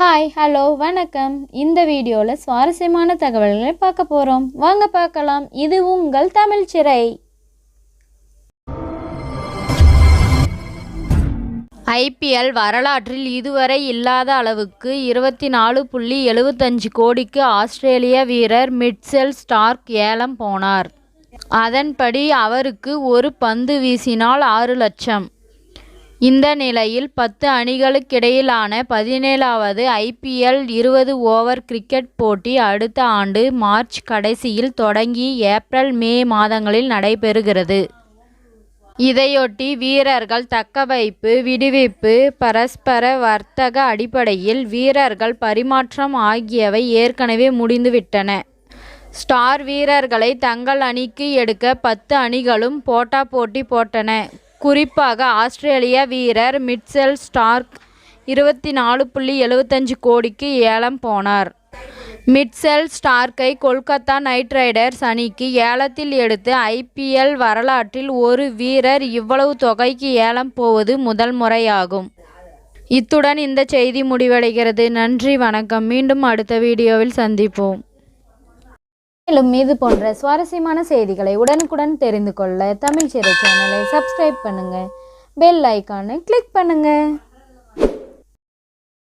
Hi hello வணக்கம். இந்த வீடியோவில் சுவாரஸ்யமான தகவல்களை பார்க்க போகிறோம் வாங்க பார்க்கலாம். இது உங்கள் தமிழ் சிறை. ஐபிஎல் வரலாற்றில் இதுவரை இல்லாத அளவுக்கு இருபத்தி நாலு புள்ளி எழுபத்தஞ்சு கோடிக்கு ஆஸ்திரேலிய வீரர் மிட்செல் ஸ்டார்க் ஏலம் போனார். அதன்படி அவருக்கு ஒரு பந்து வீசினால் ஆறு லட்சம். இந்த நிலையில் பத்து அணிகளுக்கிடையிலான பதினேழாவது ஐபிஎல் இருபது ஓவர் கிரிக்கெட் போட்டி அடுத்த ஆண்டு மார்ச் கடைசியில் தொடங்கி ஏப்ரல் மே மாதங்களில் நடைபெறுகிறது. இதையொட்டி வீரர்கள் தக்கவைப்பு விடுவிப்பு பரஸ்பர வர்த்தக அடிப்படையில் வீரர்கள் பரிமாற்றம் ஆகியவை ஏற்கனவே முடிந்துவிட்டன. ஸ்டார் வீரர்களை தங்கள் அணிக்கு எடுக்க பத்து அணிகளும் போட்டா போட்டி போட்டன. குறிப்பாக ஆஸ்திரேலிய வீரர் மிட்செல் ஸ்டார்க் இருபத்தி நாலு புள்ளி எழுபத்தஞ்சு கோடிக்கு ஏலம் போனார். மிட்செல் ஸ்டார்க்கை கொல்கத்தா நைட் ரைடர்ஸ் அணிக்கு ஏலத்தில் எடுத்து ஐபிஎல் வரலாற்றில் ஒரு வீரர் இவ்வளவு தொகைக்கு ஏலம் போவது முதல் முறையாகும். இத்துடன் இந்த செய்தி முடிவடைகிறது. நன்றி வணக்கம். மீண்டும் அடுத்த வீடியோவில் சந்திப்போம். மேலும் இது போன்ற சுவாரஸ்யமான செய்திகளை உடனுக்குடன் தெரிந்து கொள்ள தமிழ் சிறை சேனலை சப்ஸ்கிரைப் பண்ணுங்க. பெல் ஐக்கானை கிளிக் பண்ணுங்கள்